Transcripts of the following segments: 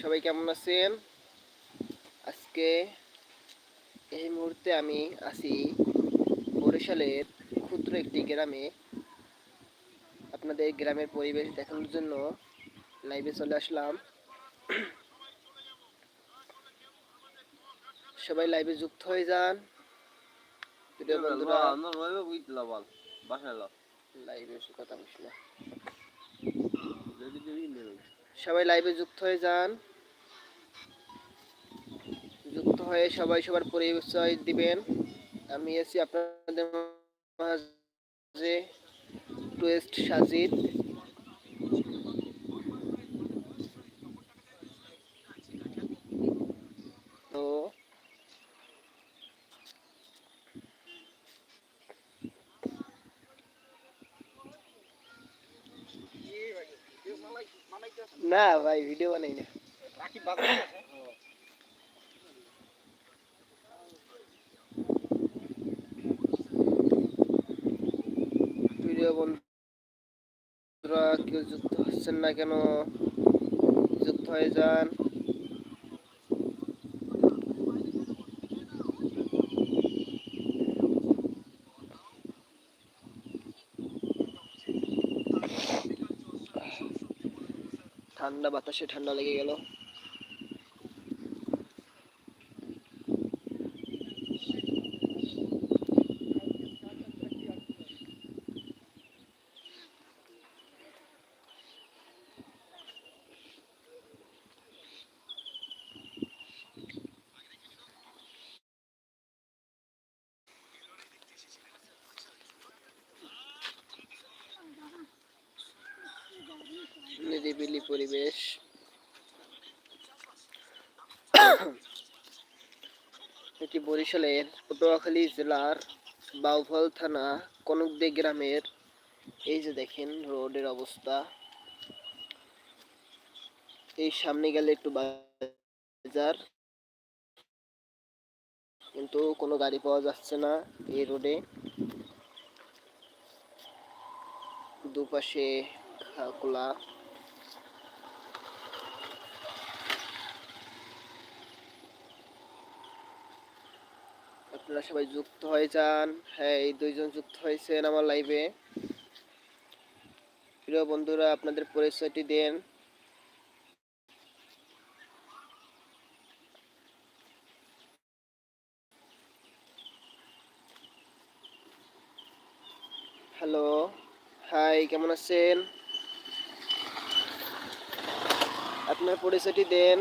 সবাই কেমন আছেন? আজকে এই মুহূর্তে আমি আছি বরিশালের ক্ষুদ্র একটি গ্রামে। আপনাদের গ্রামের পরিবেশ দেখানোর জন্য লাইভে চলে আসলাম। সবাই লাইভে যুক্ত হয়ে যান। লাইভে কথা সবাই লাইভে যুক্ত হয়ে যান। যুক্ত হয়ে সবাই সবার পরিচয় দিবেন। আমি আছি আপনাদের মাঝে টুয়েস্ট সাজিদ। তো না ভাই ভিডিও বানাই না ভিডিও বন্ধুরা কেউ যুক্ত হচ্ছেন না কেন? যুক্ত হয়ে যান। ঠান্ডা বাতাসে ঠান্ডা লেগে গেল। বরিশালের পটুয়াখালী জেলার বাউফল থানা কনকদে গ্রামের, এই যে দেখেন রোডের অবস্থা। এই সামনে গেলে একটু বাজার, কিন্তু কোনো গাড়ি পাওয়া যাচ্ছে না এই রোডে। দুপাশে খোলা আপনারা সবাই যুক্ত হয়ে যান। হ্যাঁ এই দুইজন যুক্ত হয়েছেন আমার লাইভে প্রিয় বন্ধুরা, আপনাদের পরিচয়টি দেন। হ্যালো হাই কেমন আছেন? আপনার পরিচয়টি দেন।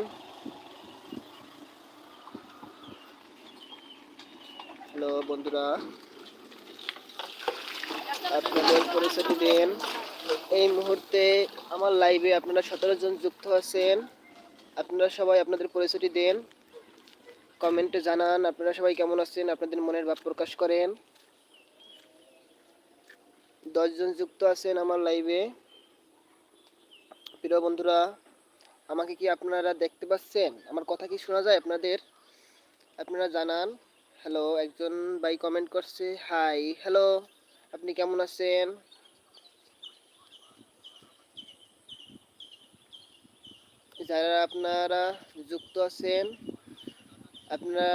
হ্যালো বন্ধুরা, আপনাদের পরিচয়টি দেন। এই মুহূর্তে আমার লাইভে আপনারা সতেরো জন যুক্ত আছেন। আপনারা সবাই আপনাদের পরিচয়টি দেন। কমেন্টে জানান, আপনারা সবাই কেমন আছেন, আপনাদের মনের ভাব প্রকাশ করেন। দশজন যুক্ত আছেন আমার লাইভে প্রিয় বন্ধুরা, আমাকে কি আপনারা দেখতে পাচ্ছেন? আমার কথা কি শোনা যায় আপনাদের? আপনারা জানান। হ্যালো একজন ভাই কমেন্ট করছে হাই হ্যালো আপনি কেমন আছেন? যারা আপনারা যুক্ত আছেন, আপনারা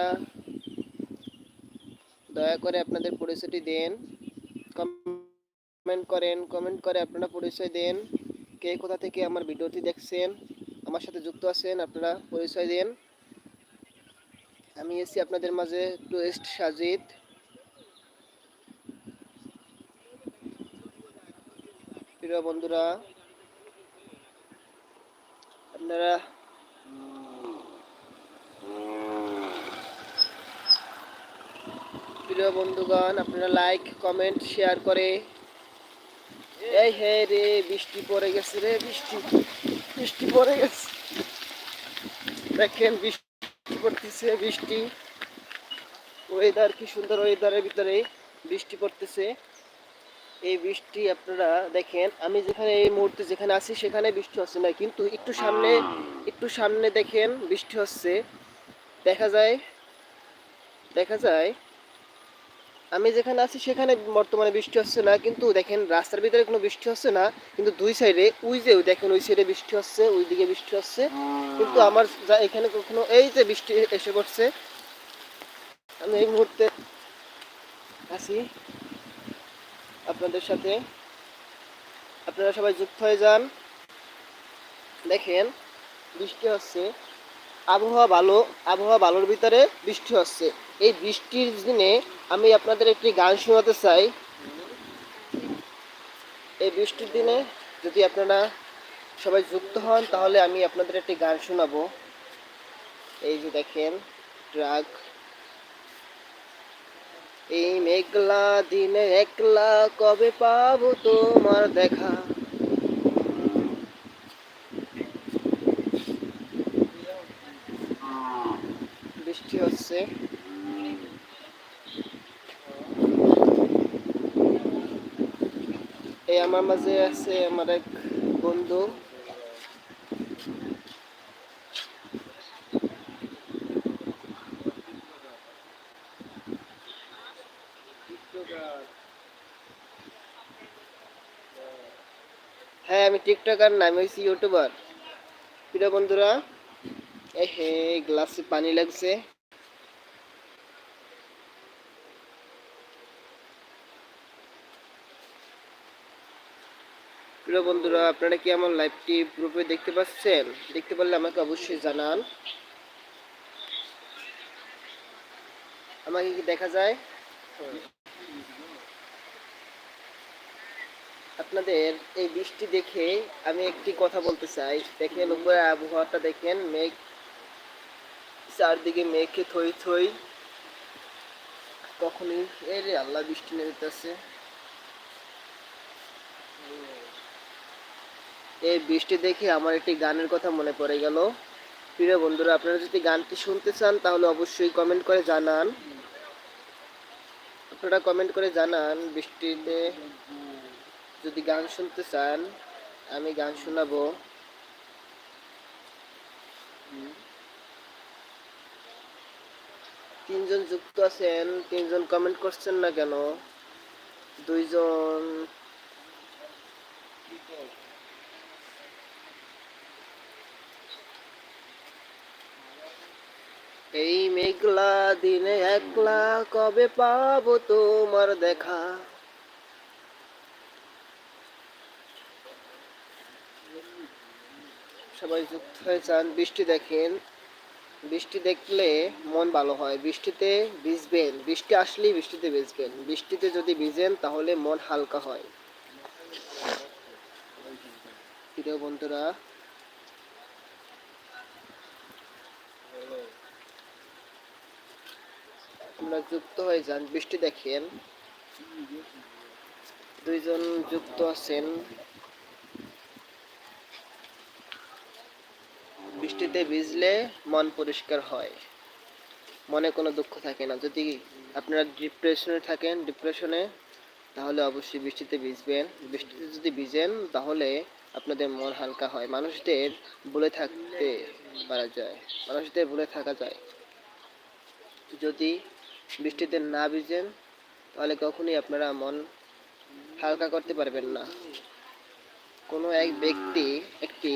দয়া করে আপনাদের পরিচয়টি দেন। কমেন্ট করেন কমেন্ট করে আপনারা পরিচয় দেন। কে কোথা থেকে আমার ভিডিওটি দেখছেন, আমার সাথে যুক্ত আছেন, আপনারা পরিচয় দেন। আমি এসেছি আপনাদের মাঝে টুরিস্ট সাজিদ। প্রিয় বন্ধুরা, আপনারা প্রিয় বন্ধুগণ, আপনারা লাইক কমেন্ট শেয়ার করে এই হে রে, বৃষ্টি পড়ে গেছে রে, বৃষ্টি বৃষ্টি পড়ে গেছে। দেখেন বৃষ্টি পড়তেছে, বৃষ্টি। ওয়েদার কি সুন্দর ওয়েদারের ভিতরে বৃষ্টি পড়তেছে। এই বৃষ্টি আপনারা দেখেন, আমি যেখানে এই মুহূর্তে যেখানে আছি সেখানে বৃষ্টি হচ্ছে না, কিন্তু একটু সামনে একটু সামনে দেখেন বৃষ্টি হচ্ছে। দেখা যায় দেখা যায় আমি যেখানে আছি সেখানে বর্তমানে বৃষ্টি হচ্ছে না কিন্তু দেখেন রাস্তার ভিতরে কোনো বৃষ্টি হচ্ছে না কিন্তু দুই সাইডে ওই যে দেখেন ওই সাইডে বৃষ্টি হচ্ছে ওই দিকে বৃষ্টি হচ্ছে। কিন্তু আমার যা এখানে কখনো এই যে বৃষ্টি এসে পড়ছে আমি এই মুহূর্তে আছি আপনাদের সাথে। আপনারা সবাই যুক্ত হয়ে যান। দেখেন বৃষ্টি হচ্ছে। আবহাওয়া ভালো, আবহাওয়া ভালোর ভিতরে বৃষ্টি হচ্ছে। এই বৃষ্টির দিনে আমি আপনাদের একটি গান শোনাতে চাই। এই বৃষ্টির দিনে যদি আপনারা সবাই যুক্ত হন, তাহলে আমি আপনাদের একটি গান শোনাবো। এই যে দেখেন ট্রাক এই মেঘলা দিনে একলা কবে পাবো তোমার দেখা? হচ্ছে এই আমার মাঝে আছে আমার এক বন্ধু। হ্যাঁ আমি টিকটকার না, আমি হচ্ছি ইউটিউবার। প্রিয় বন্ধুরা, এই হে, গ্লাসে পানি লাগছে। প্রিয় বন্ধুরা, আপনারা কি আমার লাইভটি পুরোপুরি দেখতে পাচ্ছেন? দেখতে পারলে আমাকে অবশ্যই জানান। আমাকে কি দেখা যায়? আপনাদের এই বৃষ্টি দেখে আমি একটি কথা বলতে চাই। দেখেন উপরে আবহাওয়াটা দেখেন, মেঘ চারদিকে মেঘে থই থই। কখনই এই রে আল্লাহ বৃষ্টি নেমেতেছে। এই বৃষ্টি দেখে আমার একটি গানের কথা মনে পড়ে গেল। প্রিয় বন্ধুরা, আপনারা যদি গানটি শুনতে চান, তাহলে অবশ্যই কমেন্ট করে জানান। আপনারা কমেন্ট করে জানান বৃষ্টিতে যদি গান শুনতে চান, আমি গান শোনাবো। তিনজন যুক্ত আছেন, তিনজন কমেন্ট করছেন না কেন? দুইজন এই মেঘলা দিনে একলা কবে পাবো তোমার দেখা? সবাই যুক্ত হয়ে যান, বৃষ্টি দেখেন। বৃষ্টি দেখলে মন ভালো হয়। বৃষ্টিতে ভিজবেন। বৃষ্টি আসলেই বৃষ্টিতে ভিজবেন। বৃষ্টিতে যদি ভিজেন, তাহলে মন হালকা হয়। প্রিয় বন্ধুরা আমরা যুক্ত হয়ে যান, বৃষ্টি দেখেন দুইজন যুক্ত আছেন। বৃষ্টিতে ভিজলে মন পরিষ্কার হয়। মনে কোনো দুঃখ থাকে না। যদি আপনারা ডিপ্রেশনে থাকেন, ডিপ্রেশনে, তাহলে অবশ্যই বৃষ্টিতে ভিজবেন। বৃষ্টিতে যদি ভিজেন, তাহলে আপনাদের মন হালকা হয়। মানুষদের বলে থাকতে পারা যায়। মানুষদের বলে থাকা যায়। যদি বৃষ্টিতে না ভিজেন, তাহলে কখনোই আপনারা মন হালকা করতে পারবেন না। কোনো এক ব্যক্তি একটি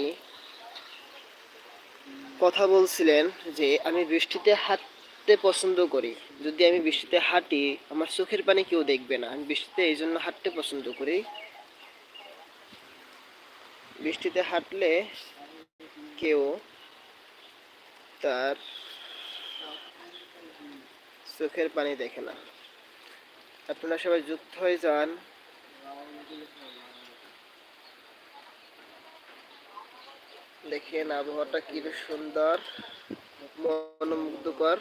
কথা বলছিলেন যে, আমি বৃষ্টিতে হাঁটতে পছন্দ করি। যদি আমি বৃষ্টিতে হাঁটি, আমার চোখের পানি কেউ দেখবে না। আমি বৃষ্টিতে এই জন্য হাঁটতে পছন্দ করি। বৃষ্টিতে হাঁটলে কেউ তার চোখের পানি দেখে না। আপনারা সবাই যুক্ত হয়ে যান। দেখেন আবহাওয়াটা কি সুন্দর মনোমুগ্ধকর।